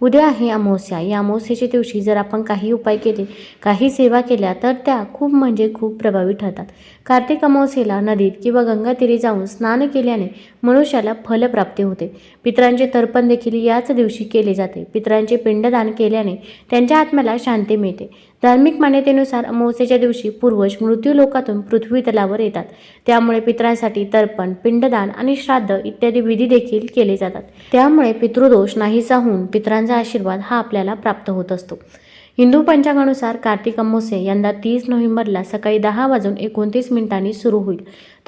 उद्या आहे अमावस्या. या अमावस्येच्या दिवशी जर आपण काही उपाय केले काही सेवा केल्या तर त्या खूप म्हणजे खूप प्रभावी ठरतात. कार्तिक अमावस्येला नदीत किंवा गंगातीरी जाऊन स्नान केल्याने मनुष्याला फलप्राप्ती होते. पितरांचे तर्पण देखील याच दिवशी केले जाते. पित्रांचे पिंडदान केल्याने त्यांच्या आत्म्याला शांती मिळते. धार्मिक मान्यतेनुसार अमावस्येच्या दिवशी पूर्वज मृत्यू लोकातून पृथ्वी तलावर येतात. त्यामुळे पितरांसाठी तर्पण पिंडदान आणि श्राद्ध इत्यादी विधी देखील केले जातात. त्यामुळे पितृदोष नाहीसा होऊन पितरांचा आशीर्वाद हा आपल्याला प्राप्त होत असतो. हिंदू पंचांगानुसार कार्तिक अमावस्या यंदा तीस नोव्हेंबरला सकाळी दहा वाजून एकोणतीस मिनिटांनी सुरू होईल.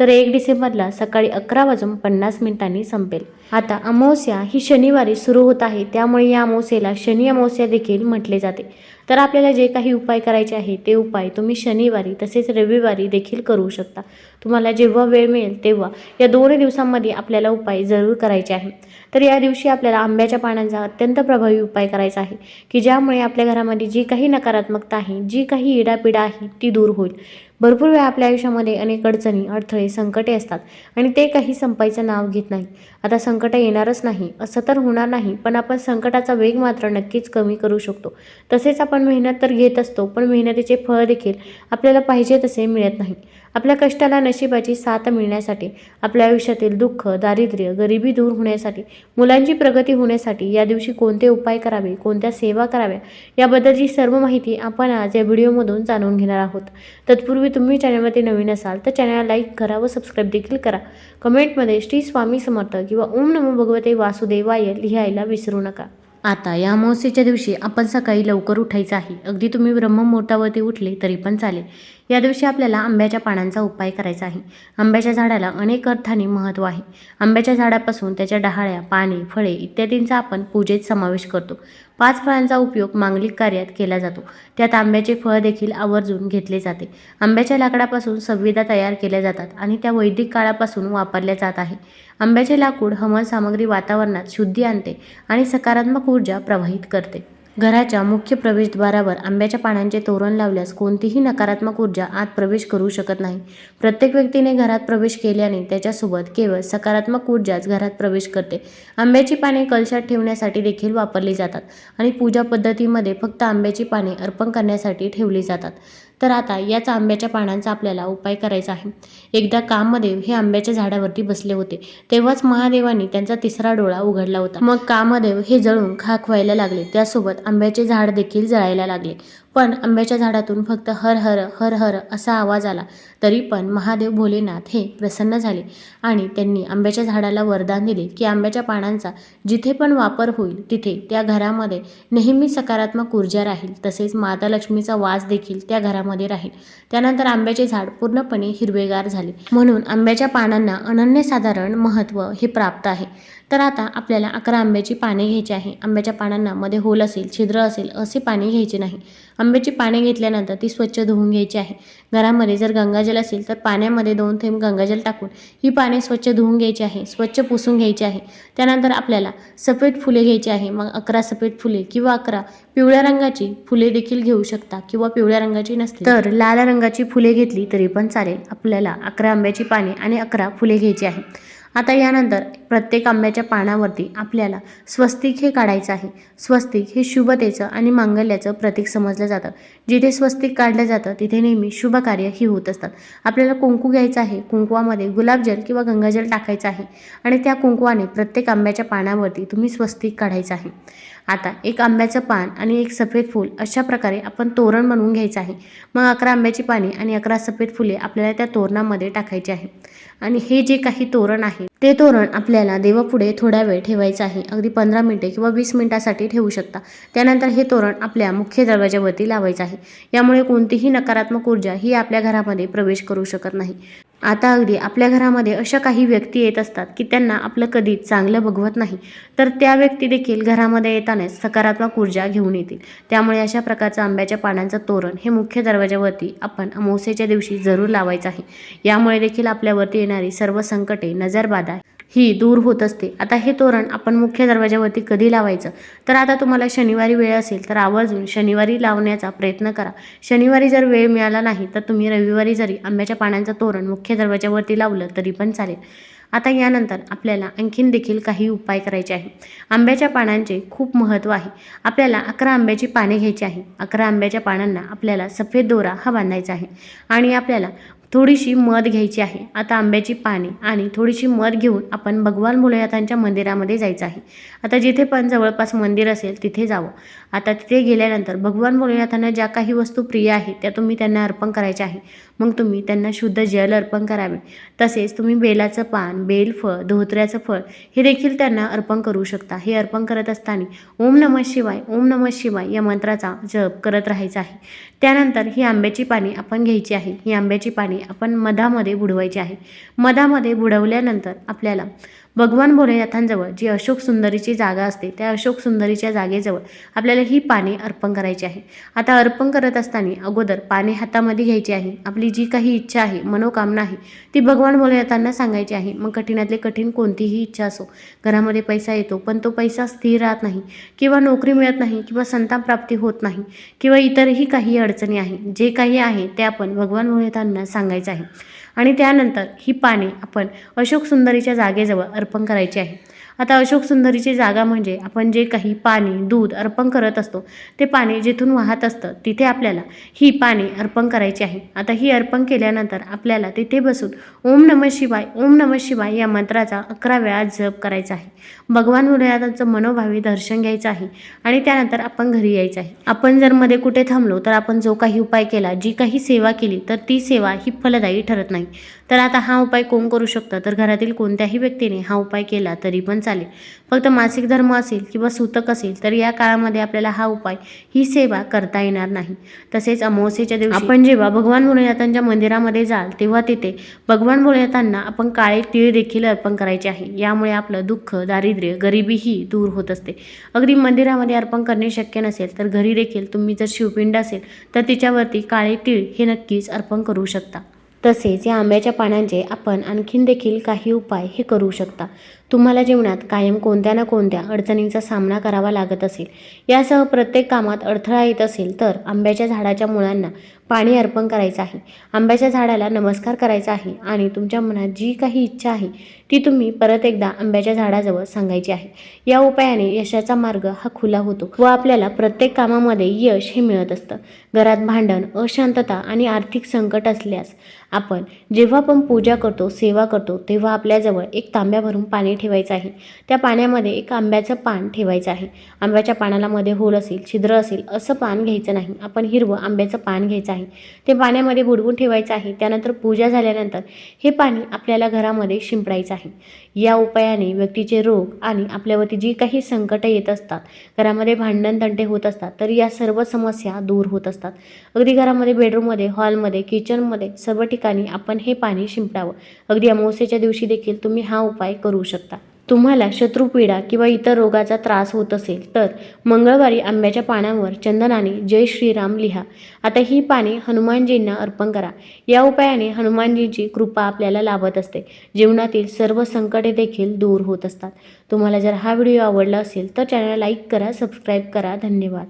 तर एक डिसेंबरला सकाळी अकरा वाजून पन्नास मिनिटांनी संपेल. आता अमावस्या ही शनिवारी सुरू होत आहे. त्यामुळे या अमावस्येला शनी अमावस्या देखील म्हटले जाते. तर आपल्याला जे काही उपाय करायचे आहे ते उपाय तुम्ही शनिवारी तसेच रविवारी देखील करू शकता. तुम्हाला जेव्हा वेळ मिळेल तेव्हा या दोन दिवसांमध्ये आपल्याला उपाय जरूर करायचे आहे तर या दिवशी आपल्याला आंब्याच्या पानांचा अत्यंत प्रभावी उपाय करायचा आहे की ज्यामुळे आपल्या घरामध्ये जी काही नकारात्मकता आहे जी काही इडापिडा आहे ती दूर होईल. भरपूर वेळा आपल्या आयुष्यामध्ये अनेक अडचणी अडथळे संकटे असतात आणि ते काही संपायचं नाव घेत नाही. आता संकट येणारच नाही असं तर होणार नाही पण आपण संकटाचा वेग मात्र नक्कीच कमी करू शकतो. तसेच आपण मेहनत तर घेत असतो पण मेहनतीचे फळ देखील आपल्याला पाहिजे तसे मिळत नाही. आपल्या कष्टाला नशिबाची साथ मिळण्यासाठी आपल्या आयुष्यातील दुःख दारिद्र्य गरिबी दूर होण्यासाठी मुलांची प्रगती होण्यासाठी या दिवशी कोणते उपाय करावे कोणत्या सेवा कराव्या याबद्दलची सर्व माहिती आपण आज या व्हिडिओमधून जाणून घेणार आहोत. तत्पूर्वी तुम्ही चॅनलमध्ये नवीन असाल तर चॅनलला लाईक करा व सबस्क्राईब देखील करा. कमेंटमध्ये श्री स्वामी समर्थ किंवा ओम नमो भगवते वासुदेवाय लिहायला विसरू नका. आता या अमावस्येच्या दिवशी आपण सकाळी लवकर उठायचं आहे. अगदी तुम्ही ब्रह्ममुहूर्तावरती उठले तरी पण चालेल. या दिवशी आपल्याला आंब्याच्या पानांचा उपाय करायचा आहे. आंब्याच्या झाडाला अनेक अर्थाने महत्त्व आहे. आंब्याच्या झाडापासून त्याच्या डहाळ्या पाने फळे इत्यादींचा आपण पूजेत समावेश करतो. पाच फळांचा उपयोग मांगलिक कार्यात केला जातो. त्यात आंब्याचे फळ देखील आवर्जून घेतले जाते. आंब्याच्या लाकडापासून संविधा तयार केल्या जातात आणि त्या वैदिक काळापासून वापरल्या जात आहे. आंब्याचे लाकूड हवन सामग्री वातावरणात शुद्धी आणते आणि सकारात्मक ऊर्जा प्रवाहित करते. घराच्या मुख्य प्रवेशद्वारावर आंब्याच्या पानांचे तोरण लावल्यास कोणतीही नकारात्मक ऊर्जा आत प्रवेश करू शकत नाही. प्रत्येक व्यक्तीने घरात प्रवेश केल्याने त्याच्यासोबत केवळ सकारात्मक ऊर्जाच घरात प्रवेश करते. आंब्याची पाने कलशात ठेवण्यासाठी देखील वापरली जातात आणि पूजा पद्धतीमध्ये फक्त आंब्याची पाने अर्पण करण्यासाठी ठेवली जातात. तर आता याच आंब्याच्या पानांचा आपल्याला उपाय करायचा आहे. एकदा कामदेव हे आंब्याच्या झाडावरती बसले होते. तेव्हाच महादेवाने त्यांचा तिसरा डोळा उघडला होता. मग कामदेव हे जळून खाक व्हायला लागले. त्यासोबत आंब्याचे झाड देखील जळायला लागले. पण आंब्याच्या झाडातून फक्त हर हर हर हर असा आवाज आला. तरी पण महादेव भोलेनाथ हे प्रसन्न झाले आणि त्यांनी आंब्याच्या झाडाला वरदान दिले की आंब्याच्या पानांचा जिथे पण वापर होईल तिथे त्या घरामध्ये नेहमी सकारात्मक ऊर्जा राहील. तसेच माता लक्ष्मीचा वास देखील त्या घरामध्ये राहील. त्यानंतर आंब्याचे झाड पूर्णपणे हिरवेगार झाले. म्हणून आंब्याच्या पानांना अनन्यसाधारण महत्त्व हे प्राप्त आहे. तर आता आपल्याला अकरा आंब्याची पाने घ्यायची आहे. आंब्याच्या पानांना मध्ये होल असेल छिद्र असेल असे पाने घ्यायचे नाही. आंब्याची पाने घेतल्यानंतर ती स्वच्छ धुवून घ्यायची आहे. घरामध्ये जर गंगाजल असेल तर पाण्यामध्ये दोन थेंब गंगाजल टाकून ही पाने स्वच्छ धुवून घ्यायची आहे स्वच्छ पुसून घ्यायची आहे. त्यानंतर आपल्याला सफेद फुले घ्यायची आहे. मग अकरा सफेद फुले किंवा अकरा पिवळ्या रंगाची फुले देखील घेऊ शकता किंवा पिवळ्या रंगाची नसतील. तर लाल रंगाची फुले घेतली तरी पण चालेल. आपल्याला अकरा आंब्याची पाने आणि अकरा फुले घ्यायची आहे. आता यानंतर प्रत्येक आंब्याच्या पानावरती आपल्याला स्वस्तिक हे काढायचं आहे. स्वस्तिक हे शुभतेचं आणि मांगल्याचं प्रतीक समजलं जातं. जिथे स्वस्तिक काढलं जातं तिथे नेहमी शुभ कार्य ही होत असतात. आपल्याला कुंकू घ्यायचं आहे कुंकवामध्ये गुलाबजल किंवा गंगाजल टाकायचं आहे आणि त्या कुंकवाने प्रत्येक आंब्याच्या पानावरती तुम्ही स्वस्तिक काढायचं आहे. आता एक आंब्याचं पान आणि एक सफेद फूल अशा प्रकारे आपण तोरण बनवून घ्यायचं आहे. मग अकरा आंब्याची पाने आणि अकरा सफेद फुले आपल्याला त्या तोरणामध्ये टाकायची आहे. आणि हे जे काही तोरण आहे ते तोरण आपल्याला देवापुढे थोडा वेळ ठेवायचं आहे. अगदी पंधरा मिनिटे किंवा वीस मिनिटासाठी ठेवू शकता. त्यानंतर हे तोरण आपल्या मुख्य दरवाज्यावरती लावायचं आहे. यामुळे कोणतीही नकारात्मक ऊर्जा ही आपल्या घरामध्ये प्रवेश करू शकत नाही. आता अगदी आपल्या घरामध्ये अशा काही व्यक्ती येत असतात की त्यांना आपलं कधीच चांगलं बघवत नाही. तर त्या व्यक्ती देखील घरामध्ये येतानाच सकारात्मक ऊर्जा घेऊन येतील. त्यामुळे अशा प्रकारचं आंब्याच्या पानांचं तोरण हे मुख्य दरवाजावरती आपण अमावस्येच्या दिवशी जरूर लावायचं आहे. यामुळे देखील आपल्यावरती येणारी सर्व संकटे नजरबाधा ही दूर होत असते. आता हे तोरण आपण मुख्य दरवाजावरती कधी लावायचं? तर आता तुम्हाला शनिवारी वेळ असेल तर आवर्जून शनिवारी लावण्याचा प्रयत्न करा. शनिवारी जर वेळ मिळाला नाही तर तुम्ही रविवारी जरी आंब्याच्या पानांचं तोरण मुख्य दरवाजावरती लावलं तरी पण चालेल. आता यानंतर आपल्याला आणखीन देखील काही उपाय करायचे आहे आंब्याच्या पानांचे खूप महत्त्व आहे. आपल्याला अकरा आंब्याची पाने घ्यायची आहे. अकरा आंब्याच्या पानांना आपल्याला सफेद दोरा हा बांधायचा आहे. आणि आपल्याला थोडीशी मध घ्यायची आहे. आता आंब्याची पाने आणि थोडीशी मध घेऊन आपण भगवान भोलेनाथांच्या मंदिरामध्ये जायचं आहे. आता जिथे पण जवळपास मंदिर असेल तिथे जावं. आता तिथे गेल्यानंतर भगवान भोलेनाथांना ज्या काही वस्तू प्रिय आहेत त्या तुम्ही त्यांना अर्पण करायच्या आहे. मग तुम्ही त्यांना शुद्ध जल अर्पण करावे. तसेच तुम्ही बेलाचं पान बेलफळ धोत्र्याचं फळ हे देखील त्यांना अर्पण करू शकता. हे अर्पण करत असताना ओम नमः शिवाय ओम नमः शिवाय या मंत्राचा जप करत राहायचा आहे. त्यानंतर ही आंब्याची पाने आपण घ्यायची आहे. ही आंब्याची पाने आपण मधामध्ये बुडवायची आहे. मधामध्ये बुडवल्यानंतर आपल्याला भगवान भोलेनाथांजवळ जी अशोक सुंदरीची जागा असते त्या अशोक सुंदरीच्या जागेजवळ आपल्याला ही पाने अर्पण करायची आहे. आता अर्पण करत असताना अगोदर पाने हातामध्ये घ्यायची आहे. आपली जी काही इच्छा आहे मनोकामना आहे ती भगवान भोलेनाथांना सांगायची आहे. मग कठीणातले कठीण कोणतीही इच्छा असो घरामध्ये पैसा येतो पण तो पैसा स्थिर राहत नाही किंवा नोकरी मिळत नाही किंवा संताप प्राप्ती होत नाही किंवा इतरही काही अडचणी आहे जे काही आहे ते आपण भगवान भोलेनाथांना सांगायचं आहे. आणि त्यानंतर ही पाने आपण अशोक सुंदरीच्या जागेजवळ अर्पण करायची आहे. आता अशोक सुंदरीची जागा म्हणजे आपण जे काही पाणी दूध अर्पण करत असतो ते पाणी जिथून वाहत असतं तिथे आपल्याला ही पाने अर्पण करायची आहे. आता ही अर्पण केल्यानंतर आपल्याला तिथे बसून ओम नमः शिवाय ओम नमः शिवाय या मंत्राचा अकरा वेळा जप करायचा आहे. भगवान भोलेनाथांचं मनोभावी दर्शन घ्यायचं आहे आणि त्यानंतर आपण घरी यायचं आहे. आपण जर मध्ये कुठे थांबलो तर आपण जो काही उपाय केला जी काही सेवा केली तर ती सेवा ही फलदायी ठरत नाही. तर आता हा उपाय कोण करू शकतं? तर घरातील कोणत्याही व्यक्तीने हा उपाय केला तरी पण चालेल. फक्त मासिक धर्म असेल किंवा सूतक असेल तर या काळामध्ये आपल्याला हा उपाय ही सेवा करता येणार नाही. तसेच अमावस्येच्या दिवशी आपण जेव्हा भगवान भोलेनाथांच्या मंदिरामध्ये जाल तेव्हा तिथे भगवान भोलेनाथांना आपण काळे तीळ देखील अर्पण करायचे आहे. यामुळे आपलं दुःख दारिद्र्य गरिबीही दूर होत असते. अगदी मंदिरामध्ये अर्पण करणे शक्य नसेल तर घरी देखील तुम्ही जर शिवपिंड असेल तर तिच्यावरती काळे तीळ हे नक्कीच अर्पण करू शकता. तसेच या आंब्याच्या पानांचे आपण आणखीन देखील काही उपाय हे करू शकता. तुम्हाला जीवनात कायम कोणत्या ना कोणत्या अडचणींचा सामना करावा लागत असेल यासह प्रत्येक कामात अडथळा येत असेल तर आंब्याच्या झाडाच्या मुळांना पाणी अर्पण करायचं आहे. आंब्याच्या झाडाला नमस्कार करायचा आहे आणि तुमच्या मनात जी काही इच्छा आहे ती तुम्ही परत एकदा आंब्याच्या झाडाजवळ सांगायची आहे. या उपायाने यशाचा मार्ग हा खुला होतो व आपल्याला प्रत्येक कामामध्ये यश हे मिळत असतं. घरात भांडण अशांतता आणि आर्थिक संकट असल्यास आपण जेव्हा पण पूजा करतो सेवा करतो तेव्हा आपल्याजवळ एक तांब्या भरून पाणी ठेवायचं आहे. त्या पाण्यामध्ये एक आंब्याचं पान ठेवायचं आहे. आंब्याच्या पानाला मध्ये होल असेल छिद्र असेल असं पान घ्यायचं नाही. आपण हिरवं आंब्याचं पान घ्यायचं आहे. ते पाण्यामध्ये बुडवून ठेवायचं आहे. त्यानंतर पूजा झाल्यानंतर हे पाणी आपल्याला घरामध्ये शिंपडायचं आहे. या उपायाने व्यक्तीचे रोग आणि आपल्यावरती जी काही संकटं येत असतात घरामध्ये भांडण तंटे होत असतात तर या सर्व समस्या दूर होत असतात. अगदी घरामध्ये बेडरूममध्ये हॉलमध्ये किचनमध्ये सर्व ठिकाणी आपण हे पाणी शिंपडावं. अगदी अमावस्येच्या दिवशी देखील तुम्ही हा उपाय करू शकता. तुम्हाला शत्रुपीडा किंवा इतर रोगाचा त्रास होत असेल तर मंगळवारी आंब्याच्या पानांवर चंदनाने जय श्रीराम लिहा. आता ही पाने हनुमानजींना अर्पण करा. या उपायाने हनुमानजींची कृपा आपल्याला लाभत असते. जीवनातील सर्व संकटे देखील दूर होत असतात. तुम्हाला जर हा व्हिडिओ आवडला असेल तर चॅनल लाईक करा सबस्क्राईब करा. धन्यवाद.